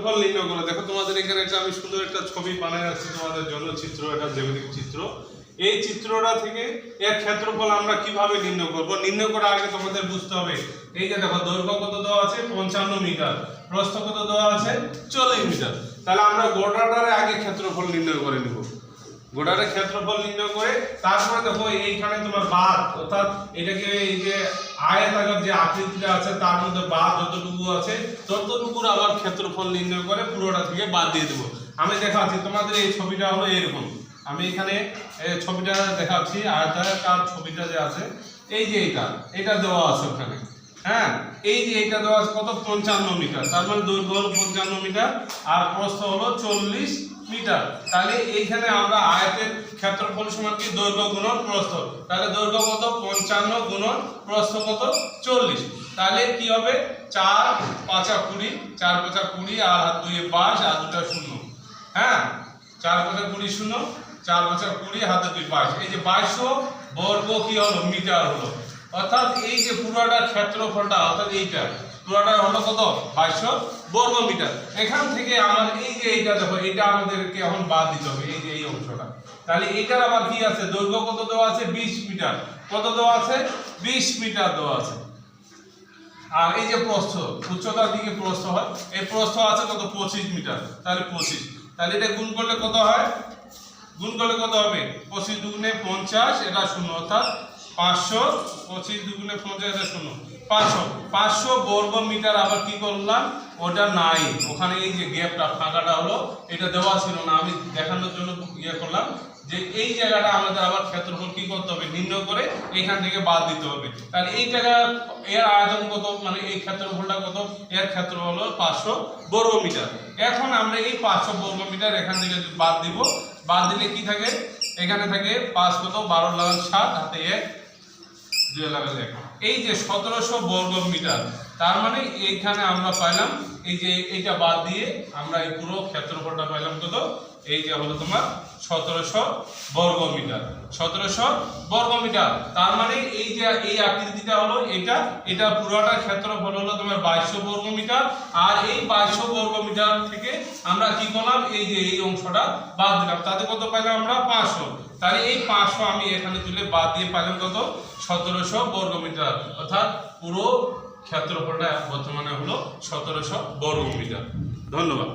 ক্ষেত্রফল নির্ণয় করো দেখো তোমাদের এখানে একটা আমি সুন্দর একটা ছবি বানায় রাখছি তোমাদের জন্য, চিত্র, এটা জ্যামিতিক চিত্র। এই চিত্রটা থেকে এর ক্ষেত্রফল আমরা কীভাবে নির্ণয় করব? নির্ণয় করার আগে তোমাদের বুঝতে হবে, এই যে দেখো, দৈর্ঘ্য কত দেওয়া আছে? পঞ্চান্ন মিটার। প্রস্থ কত দেওয়া আছে? চল্লিশ মিটার। তাহলে আমরা গোটাটারে আগে ক্ষেত্রফল নির্ণয় করে নিব। গোটাটা ক্ষেত্রফল নির্ণয় করে তারপরে দেখো এইখানে তোমার বাদ, অর্থাৎ এটাকে এই যে আয়তাকার যে আকৃতিটা আছে, তার মধ্যে বাদ যতটুকু আছে, ততটুকুর আবার ক্ষেত্রফল নির্ণয় করে পুরোটা থেকে বাদ দিয়ে দেবো। আমি দেখাচ্ছি, তোমাদের এই ছবিটা হলো এরকম। আমি এখানে ছবিটা দেখাচ্ছি আয়তাকার ছবিটা যে আছে, এই যে এটা এটা দেওয়া আছে ওখানে। হ্যাঁ এই যে এটা দেওয়া কত? পঞ্চান্ন মিটার। তার মানে দৈর্ঘ্য হলো পঞ্চান্ন মিটার, আর প্রস্থ হলো চল্লিশ মিটার। তাহলে এইখানে আমরা আয়তের ক্ষেত্রফল সমান কি? দৈর্ঘ্য গুণন প্রস্থ। তাহলে দৈর্ঘ্য কত? পঞ্চান্ন গুণন প্রস্থ কত? চল্লিশ। তাহলে কি হবে? চার পাঁচা কুড়ি, চার পাঁচা কুড়ি আর হাত দুয়ে বাইশ, আর দুটা শূন্য। হ্যাঁ? চার পাঁচা কুড়ি শূন্য, চার পাঁচা কুড়ি হাতে দুই বাইশ। এই যে বাইশশো বর্গ কি হলো? মিটার হলো। অর্থাৎ এই যে পুরোটা ক্ষেত্রফলটা, অর্থাৎ এইটা পুরোটা হলো কত? বাইশশো বর্গ মিটার। এখান থেকে আমার এই যে এইটা দেখো এটা আমাদেরকে এখন বাদ দিতে হবে, এই যে এই অংশটা। তাহলে এটার আবার কি আছে? দৈর্ঘ্য কত দেওয়া আছে? বিশ মিটার। কত দেওয়া আছে? বিশ মিটার দেওয়া আছে। আর এই যে প্রস্থ, উচ্চতার দিকে প্রস্থ হয়। এই প্রস্থ আছে কত? পঁচিশ মিটার। তাহলে পঁচিশ। তাহলে এটা গুণ করলে কত হয়? গুণ করলে কত হবে? পঁচিশ দুগুণে পঞ্চাশ, এটা শূন্য, অর্থাৎ পাঁচশো পঁচিশ দুগুণে পঞ্চাশ এটা পাঁচশো পাঁচশো বর্গ মিটার আবার কি করলাম? ওটা নাই। ওখানে এই যে গ্যাপটা, ফাঁকাটা হলো, এটা দেওয়া ছিল না। আমি দেখানোর জন্য ইয়ে করলাম যে এই জায়গাটা আমাদের আবার ক্ষেত্রফল কি করতে হবে? নির্ণয় করে এখান থেকে বাদ দিতে হবে। তাহলে এই জায়গা, এর আয়তন কত? মানে এই ক্ষেত্রফলটা কত? এর ক্ষেত্রফল হলো পাঁচশো বর্গ মিটার। এখন আমরা এই পাঁচশো বর্গ মিটার এখান থেকে বাদ দিব। বাদ দিলে কি থাকে? এখানে থাকে পাঁচ কত? বারো লাগান সাত, হাতে এক। এই যে সতেরোশো বর্গ মিটার, তার মানে এইখানে আমরা পাইলাম, এই যে এইটা বাদ দিয়ে আমরা এই পুরো ক্ষেত্রফলটা পাইলাম কত? এই যে হলো তোমার সতেরোশো বর্গ মিটার। সতেরোশো বর্গ মিটার, তার মানে এই যে এই আকৃতিটা হলো এটা এটা পুরোটা ক্ষেত্রফল হলো তোমার বাইশশো বর্গ মিটার। আর এই বাইশশো বর্গ মিটার থেকে আমরা কি করলাম? এই যে এই অংশটা বাদ দিলাম। তাতে কত পাইলাম আমরা? পাঁচশো। তাহলে এই পাঁচশো আমি এখানে তুলে বাদ দিয়ে পাইলাম কত? সতেরোশো বর্গ মিটার। অর্থাৎ পুরো ক্ষেত্রফলটা বর্তমানে হলো সতেরোশো বর্গ মিটার। ধন্যবাদ।